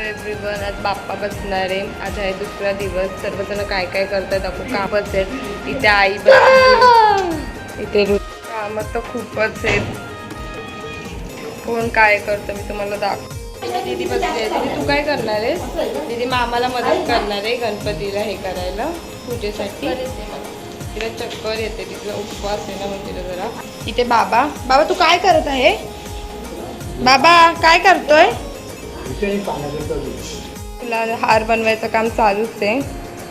Everyone आज बाप्पा बसणार आहे. आज आहे दुसरा दिवस. सर्वजण काय काय करतात आपण का आहेत. इथे आई बस इथे रु कामं तर खूपच आहेत. कोण काय करतं मी तुम्हाला दाखव दीदी बसली दीदी तू काय करणार आहेस? दीदी मामाला मदत करणार आहे गणपतीला हे करायला पूजेसाठी. तिला चक्कर येते. तिथला उपवास आहे ना मग जरा. इथे बाबा. बाबा तू काय करत आहे? बाबा काय करतोय? तुला हार बनवायचं काम चालूच आहे.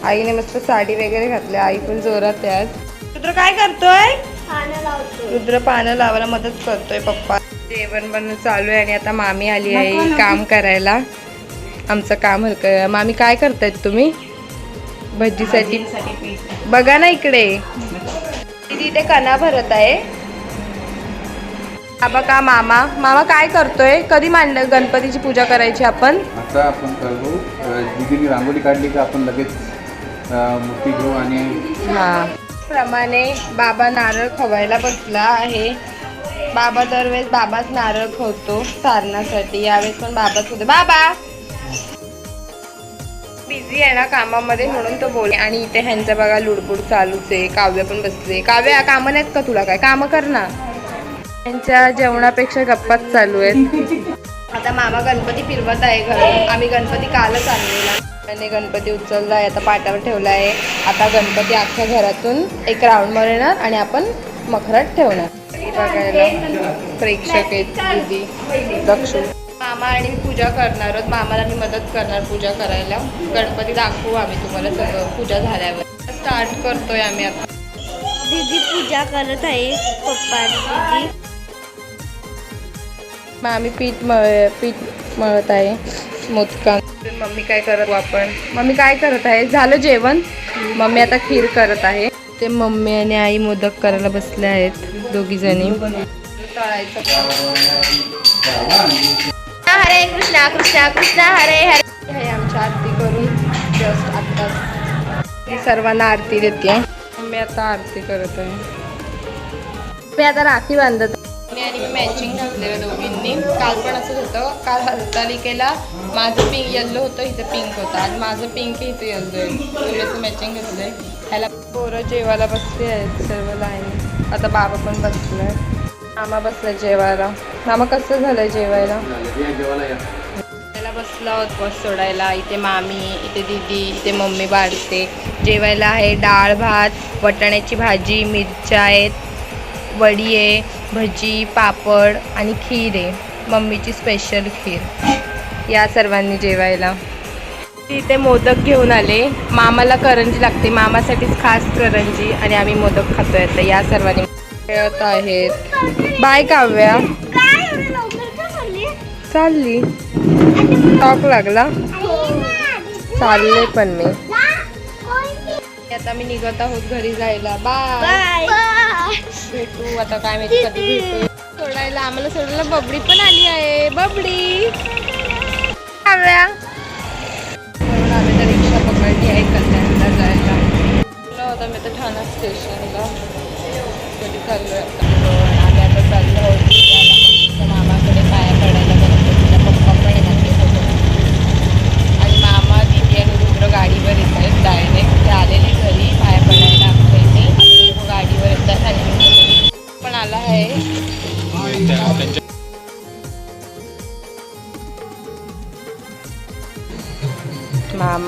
आईने मस्त साडी वगैरे घातली आई पण जोरात आहे आज. रुद्र काय करतोय? रुद्र पानं लावायला मदत करतोय पप्पा. जेवण बनवून चालू आहे आणि आता मामी आली आहे काम करायला. आमचं काम हलकं मामी काय करतायत तुम्ही? भजीसाठी? बघा ना इकडे. इथे कणा भरत आहे. बाबा का मामा. मामा काय करतोय? कधी मांड गणपतीची पूजा करायची आपण? आता आपण करतो. दीदीने रांगोळी काढली का आपण लगेच मूर्ती घेऊ आणि हा. प्रमाणे बाबा नारळ खवायला बसला आहे. बाबा दरवेळेस बाबाच नारळ खवतो सारणासाठी यावेळेस पण बाबाच होते. बाबा! बिझी आहे ना कामामध्ये म्हणून तो बोल आणि इथे ह्यांचा बघा लुडबुड चालूच आहे. काव्य पण बसले. काव्य कामं नाहीत का तुला काय? कामं कर ना. त्यांच्या जेवणापेक्षा गप्पाच चालू आहेत. आता मामा गणपती फिरवत आहे घरून. आम्ही गणपती कालच आणलेला. त्याने गणपती उचलला आहे आता पाटावर ठेवला आहे. आता गणपती अख्ख्या घरातून एक राऊंड मारणार आणि आपण मखरात ठेवणार. बघायला प्रेक्षक आहेत दीदी. दक्षू मामा आणि मी पूजा करणार आहोत. मामाला मी मदत करणार पूजा करायला. गणपती दाखवू आम्ही तुम्हाला सगळं पूजा झाल्यावर. स्टार्ट करतोय आम्ही आता. दीदी पूजा करत आहे पप्पांची मग आम्ही पीठ मळ पीठ मळत आहे. मोदका मम्मी काय करत आपण? मम्मी काय करत आहे? झालं जेवण? मम्मी आता खीर करत आहे. ते मम्मी आणि आई मोदक करायला बसले आहेत दोघी जणी. हरे कृष्णा कृष्णा कृष्णा हरे हरे. हे आमची आरती करून जस्ट आत्ताच मी सर्वांना आरती देते. मम्मी आता आरती करत आहे. मी आता राखी बांधत मी आणि मी मॅचिंग घातलेलं दोघींनी. काल पण असंच होतं. काल हरतालिकेला माझं पिंक येल्लो होतं हिचं पिंक होतं. आणि माझं पिंक हिचं येल्लो आहे. तुम्ही असं मॅचिंग आहे ह्याला पोरं जेवायला बसले आहेत सर्व लाईन आता बाबा पण बसलाय. मामा बसला जेवायला. मामा कसं झालं जेवायला? जेवायला त्याला बसला आहोत बस सोडायला. इथे मामी इथे दीदी इथे मम्मी बाळते जेवायला आहे डाळ भात वटाण्याची भाजी मिरच्या आहेत वडी आहे. भजी पापड आणि खीर. आहे मम्मीची स्पेशल खीर. या सर्वांनी जेवायला. इथे मोदक घेऊन आले. मामाला करंजी लागते. मामासाठीच खास करंजी आणि आम्ही मोदक खातोय आता. या सर्वांनी. खेळत आहेत. बाय काव्या. चालली? चालली. टॉक लागला. चालले पण मी. आता मी निघत आहोत घरी जायला. बाय भेटू आता काय माहिती कधी भेटू सोडायला आम्हाला सोडायला बबडी पण आली आहे. बबडी! म्हणून आम्ही तर रिक्षा पकडली आहे कल्याणला जायला. होता मी तर ठाणा स्टेशनला. कधी चाललो आहे आम्ही आता चाललो मामाकडे पाया पडायला गणपतीला पप्पा पण आणि मामा दिदी आणि रुद्र गाडीवर येत आहेत डायरेक्ट ते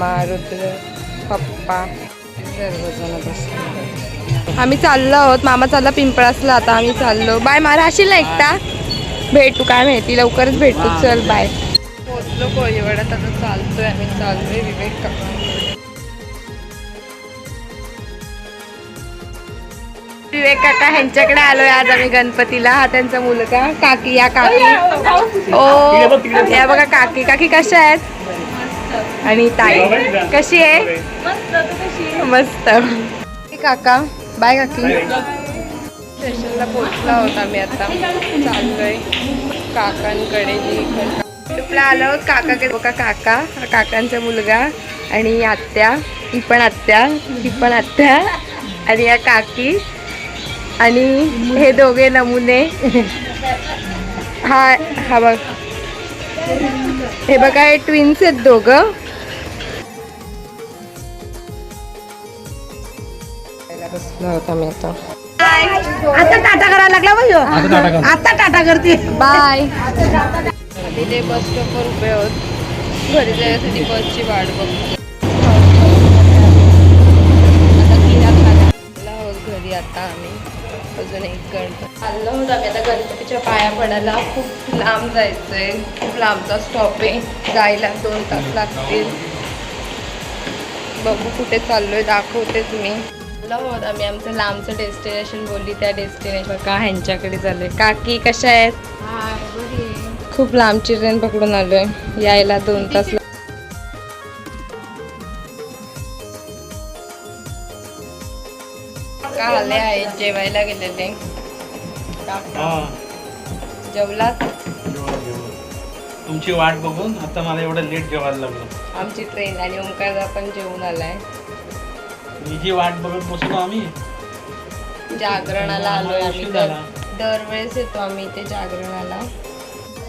मामा रुद्र पप्पा सर्वजण बसले. आम्ही चाललो आहोत. मामा चालला पिंपळासला. आता आम्ही चाललो. बाय मारा राहशील ना एकटा. भेटू काय माहिती. लवकरच भेटू. चल बाय. पोचलो कोळीवाड्यात आता चालतोय आम्ही. चाललोय विवेक काका विवेक काका ह्यांच्याकडे आलोय. आज आम्ही गणपतीला. हा त्यांचा मुलगा. काकी या काकी. ओ या बघा काकी. काकी कशा आहेत? आणि ताई कशी आहे? मस्त काका बाय काकी. स्टेशनला पोहोचला होता आम्ही आता. चाललोय. काकांकडे ट्रिपला आलो. काकाकडे बघा काका. काकांचा मुलगा आणि आत्या. ही पण आत्या. ही पण आत्या. आणि या काकी. आणि हे दोघे नमुने. हा हा बघ. हे बघा हे ट्विन्स आहेत दोघं. होता आता आता टाटा करायला लागला बाई ह्यो. आता टाटा करते. बाय तिथे बस स्टॉपवर उभे आहोत. घरी जाण्यासाठी बसची वाट बघतो घरी आता आम्ही. अजून एक गणपती आलो आहोत आम्ही. आता गणपतीच्या पाया पडायला खूप लांब जायचंय. खूप लांबचा स्टॉप आहे. जायला दोन तास लागतील. बघू कुठे चाललोय. दाखवतेच मी आहोत आम्ही. आमचं लांबचं डेस्टिनेशन बोलली त्या डेस्टिनेशन का ह्यांच्याकडे चाललोय? काकी कशा आहेत? खूप लांबची ट्रेन पकडून आलोय. यायला दोन तास काका आले आहेत जेवायला गेलेले. काका जेवलात तुमची वाट बघून आता मला एवढं लेट जेवायला लागलं. आमची ट्रेन आणि ओंकार पण जेवून आलाय. मी जी वाट बघत बसलो आम्ही जागरणाला आलोय आम्ही. दरवेळेस येतो आम्ही इथे जागरणाला.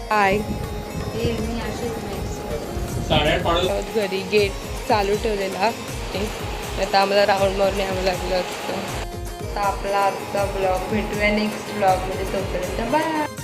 काय घरी गेट चालू ठेवलेला आता आम्हाला राऊंड मारून यावं लागलं असतं. आता आपला आजचा ब्लॉग भेटूया नेक्स्ट ब्लॉगमध्ये तोपर्यंत. बाय